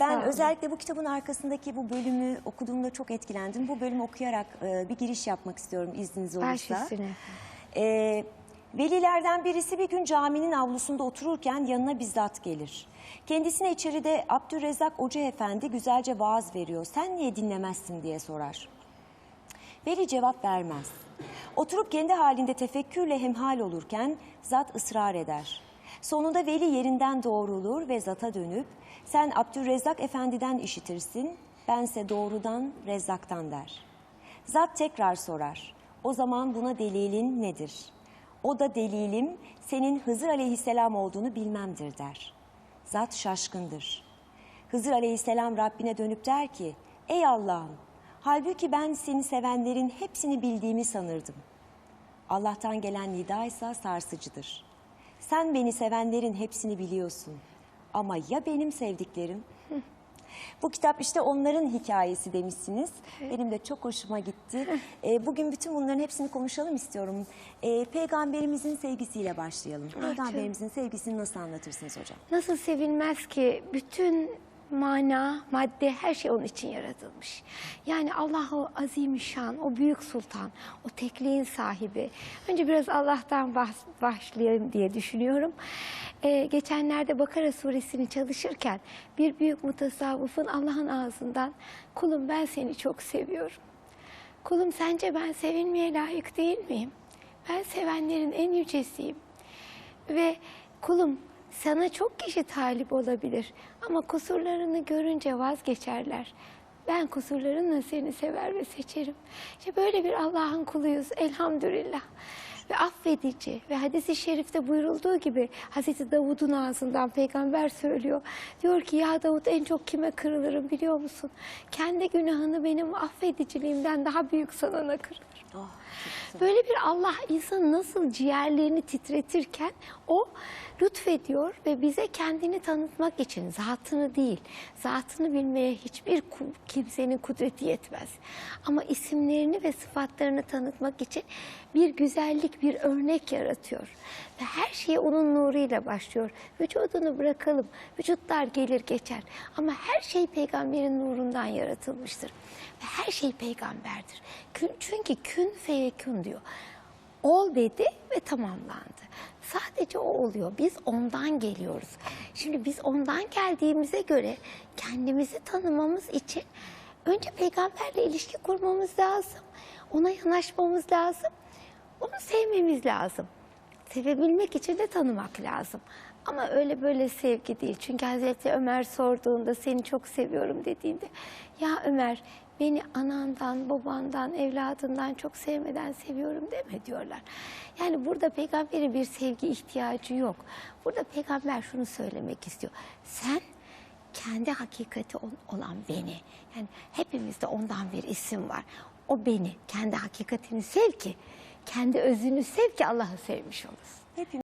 Ben özellikle bu kitabın arkasındaki bu bölümü okuduğumda çok etkilendim. Bu bölümü okuyarak e, bir giriş yapmak istiyorum izniniz Baş olursa. üstüne. E, velilerden birisi bir gün caminin avlusunda otururken yanına bizzat gelir. Kendisine içeride Abdülrezzak Hoca Efendi güzelce vaaz veriyor. Sen niye dinlemezsin diye sorar. Veli cevap vermez. Oturup kendi halinde tefekkürle hemhal olurken zat ısrar eder. Sonunda veli yerinden doğrulur ve zata dönüp sen Abdülrezzak Efendi'den işitirsin, bense doğrudan Rezzak'tan der. Zat tekrar sorar. O zaman buna delilin nedir? O da delilim senin Hızır Aleyhisselam olduğunu bilmemdir der. Zat şaşkındır. Hızır Aleyhisselam Rabbine dönüp der ki, Ey Allah'ım, halbuki ben seni sevenlerin hepsini bildiğimi sanırdım. Allah'tan gelen nida ise sarsıcıdır. Sen beni sevenlerin hepsini biliyorsun. Ama ya benim sevdiklerim? Bu kitap işte onların hikayesi demişsiniz. Benim de çok hoşuma gitti. Ee, bugün bütün bunların hepsini konuşalım istiyorum. Ee, Peygamberimizin sevgisiyle başlayalım. Peygamberimizin sevgisini nasıl anlatırsınız hocam? Nasıl sevilmez ki bütün mana, madde her şey onun için yaratılmış. Yani Allah-u Azimüşşan, o büyük sultan, o tekliğin sahibi. Önce biraz Allah'tan başlayayım diye düşünüyorum. Ee, geçenlerde Bakara suresini çalışırken bir büyük mutasavvıfın Allah'ın ağzından kulum ben seni çok seviyorum. Kulum sence ben sevilmeye layık değil miyim? Ben sevenlerin en yücesiyim. Ve kulum sana çok kişi talip olabilir ama kusurlarını görünce vazgeçerler. Ben kusurlarınla seni sever ve seçerim. İşte böyle bir Allah'ın kuluyuz elhamdülillah. Ve affedici ve hadisi şerifte buyurulduğu gibi Hazreti Davud'un ağzından peygamber söylüyor. Diyor ki ya Davud en çok kime kırılırım biliyor musun? Kendi günahını benim affediciliğimden daha büyük sanana kırılır. Böyle bir Allah insanın nasıl ciğerlerini titretirken o lütfediyor ve bize kendini tanıtmak için zatını değil, zatını bilmeye hiçbir kimsenin kudreti yetmez. Ama isimlerini ve sıfatlarını tanıtmak için bir güzellik, bir örnek yaratıyor. Ve her şey onun nuruyla başlıyor. Vücudunu bırakalım, vücutlar gelir geçer. Ama her şey peygamberin nurundan yaratılmıştır. Ve her şey peygamberdir. Çünkü kün feyekün diyor. Ol dedi ve tamamlandı. Sadece o oluyor. Biz ondan geliyoruz. Şimdi biz ondan geldiğimize göre kendimizi tanımamız için önce peygamberle ilişki kurmamız lazım. Ona yanaşmamız lazım. Onu sevmemiz lazım. Sevebilmek için de tanımak lazım. Ama öyle böyle sevgi değil. Çünkü Hazreti Ömer sorduğunda seni çok seviyorum dediğinde ya Ömer beni anandan, babandan, evladından çok sevmeden seviyorum deme diyorlar. Yani burada peygamberin bir sevgi ihtiyacı yok. Burada peygamber şunu söylemek istiyor. Sen kendi hakikati ol- olan beni. Yani hepimizde ondan bir isim var. O beni, kendi hakikatini sev ki, kendi özünü sev ki Allah'ı sevmiş olasın. Hepimiz